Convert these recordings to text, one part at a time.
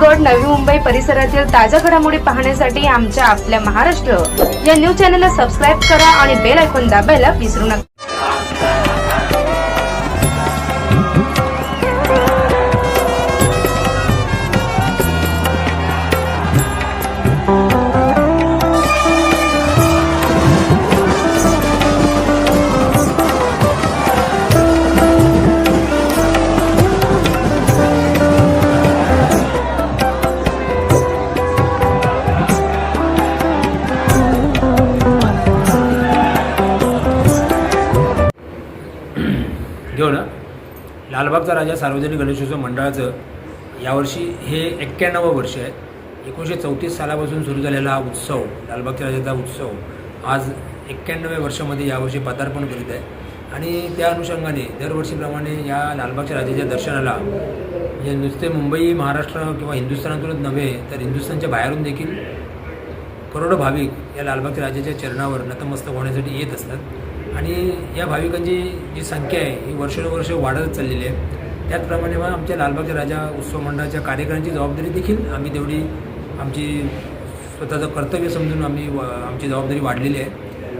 राजगड नवी मुंबई परिसरातील ताज्या घडामोडी पाहण्यासाठी आमच्या आपल्या महाराष्ट्र. या न्यूज चॅनलला सबस्क्राईब करा आणि बेल ऐकून दाबायला विसरू नका. घेऊ लालबागचा राजा सार्वजनिक गणेशोत्सव मंडळाचं यावर्षी हे एक्क्याण्णवं वर्ष आहे. एकोणीसशे चौतीस सालापासून सुरू झालेला हा उत्सव लालबागच्या राजाचा उत्सव आज एक्क्याण्णव्या वर्षामध्ये यावर्षी पदार्पण करीत आहे. आणि त्या अनुषंगाने दरवर्षीप्रमाणे या लालबागच्या राजाच्या दर्शनाला म्हणजे नुसते मुंबई महाराष्ट्र किंवा हिंदुस्थानातूनच नव्हे तर हिंदुस्थानच्या बाहेरून देखील करोडो भाविक या लालबागच्या राजाच्या चरणावर नतमस्तक होण्यासाठी येत असतात. आणि या भाविकांची जी संख्या आहे ही वर्षानुवर्ष वाढत चाललेली आहे. त्याचप्रमाणे मग आमच्या लालबागच्या राजा उत्सव मंडळाच्या कार्यकर्त्यांची जबाबदारी देखील आम्ही तेवढी आमची स्वतःचं कर्तव्य समजून आम्ही व- आमची जबाबदारी वाढलेली आहे.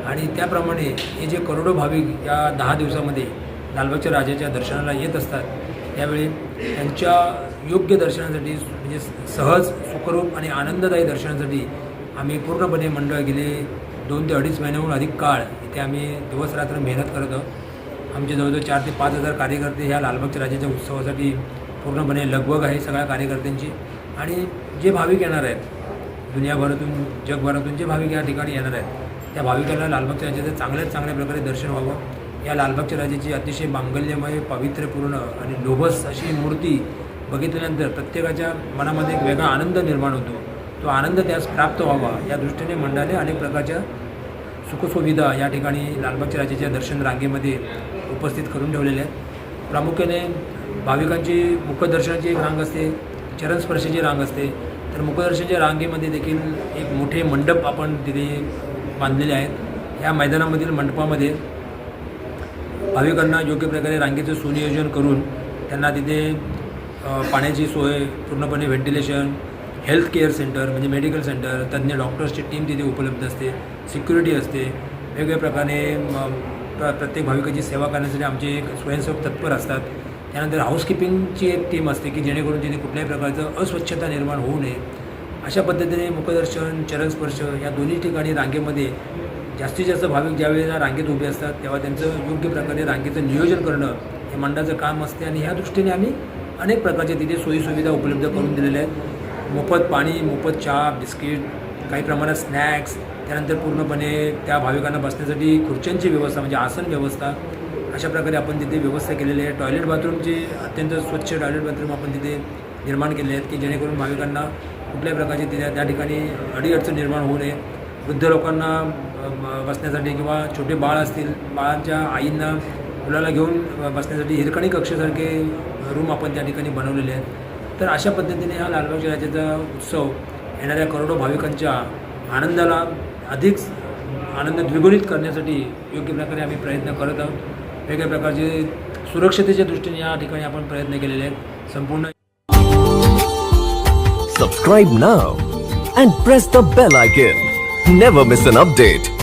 आणि त्याप्रमाणे हे जे करोडो भाविक या दहा दिवसामध्ये लालबागच्या राजाच्या दर्शनाला येत असतात त्यावेळी त्यांच्या योग्य दर्शनासाठी म्हणजे सहज सुखरूप आणि आनंददायी दर्शनासाठी आम्ही पूर्णपणे मंडळ गेले दोन ते अडीच महिन्याहून अधिक काळ इथे आम्ही दिवसरात्र मेहनत करत आहोत. आमचे जवळजवळ चार ते पाच हजार कार्यकर्ते ह्या लालबागच्या राजाच्या उत्सवासाठी पूर्णपणे लगबग आहे सगळ्या कार्यकर्त्यांची. आणि जे भाविक येणार आहेत दुनियाभरातून जगभरातून जे भाविक या ठिकाणी येणार आहेत त्या भाविकांना लालबागच्या राजाचं चांगल्यात चांगल्या प्रकारे दर्शन व्हावं. या लालबागच्या राजाची अतिशय मांगल्यमय पावित्र्यपूर्ण आणि लोभस अशी मूर्ती बघितल्यानंतर प्रत्येकाच्या मनामध्ये एक वेगळा आनंद निर्माण होतो. तो आनंद त्यास प्राप्त व्हावा या दृष्टीने मंडळाने अनेक प्रकारच्या सुखसुविधा या ठिकाणी लालबागच्या राजाच्या दर्शन रांगेमध्ये उपस्थित करून ठेवलेल्या आहेत. प्रामुख्याने भाविकांची मुखदर्शनाची एक रांग असते चरणस्पर्शाची रांग असते. तर मुखदर्शनाच्या रांगेमध्ये देखील एक मोठे मंडप आपण तिथे बांधलेले आहेत. या मैदानामधील मंडपामध्ये भाविकांना योग्य प्रकारे रांगेचं सुनियोजन करून त्यांना तिथे पाण्याची सोय पूर्णपणे व्हेंटिलेशन हेल्थ केअर सेंटर म्हणजे मेडिकल सेंटर तज्ज्ञ डॉक्टर्सची टीम तिथे उपलब्ध असते सिक्युरिटी असते. वेगवेगळ्या प्रकारे म, प्र प्रत्येक भाविकाची सेवा करण्यासाठी आमचे एक स्वयंसेवक तत्पर असतात. त्यानंतर हाऊसकीपिंगची एक टीम असते की जेणेकरून तिथे कुठल्याही प्रकारचं अस्वच्छता निर्माण होऊ नये. अशा पद्धतीने मुखदर्शन चरणस्पर्श या दोन्ही ठिकाणी रांगेमध्ये जास्तीत जास्त भाविक ज्यावेळेला रांगेत उभे असतात तेव्हा त्यांचं योग्य प्रकारे रांगेचं नियोजन करणं हे मंडळाचं काम असते. आणि ह्या दृष्टीने आम्ही अनेक प्रकारच्या तिथे सोयीसुविधा उपलब्ध करून दिलेल्या आहेत. मोफत पाणी मोफत चहा बिस्किट काही प्रमाणात स्नॅक्स त्यानंतर पूर्णपणे त्या भाविकांना बसण्यासाठी खुर्च्यांची व्यवस्था म्हणजे आसन व्यवस्था अशा प्रकारे आपण तिथे व्यवस्था केलेली आहे. टॉयलेट बाथरूमचे अत्यंत स्वच्छ टॉयलेट बाथरूम आपण तिथे निर्माण केले आहेत की जेणेकरून भाविकांना कुठल्याही प्रकारची तिथे त्या ठिकाणी अडीअडचण निर्माण होऊ नये. वृद्ध लोकांना बसण्यासाठी किंवा छोटे बाळ असतील बाळांच्या आईंना मुलाला घेऊन बसण्यासाठी हिरकणी कक्षेसारखे रूम आपण त्या ठिकाणी बनवलेले आहेत. तर अशा पद्धतीने हा लालबागच्या राजाचा उत्सव येणाऱ्या करोडो भाविकांच्या आनंदाला अधिक आनंद द्विगुणित करण्यासाठी योग्य प्रकारे आम्ही प्रयत्न करत आहोत. वेगळ्या प्रकारचे सुरक्षतेच्या दृष्टीने या ठिकाणी आपण प्रयत्न केलेले आहेत. संपूर्ण subscribe now and press the bell icon never miss an update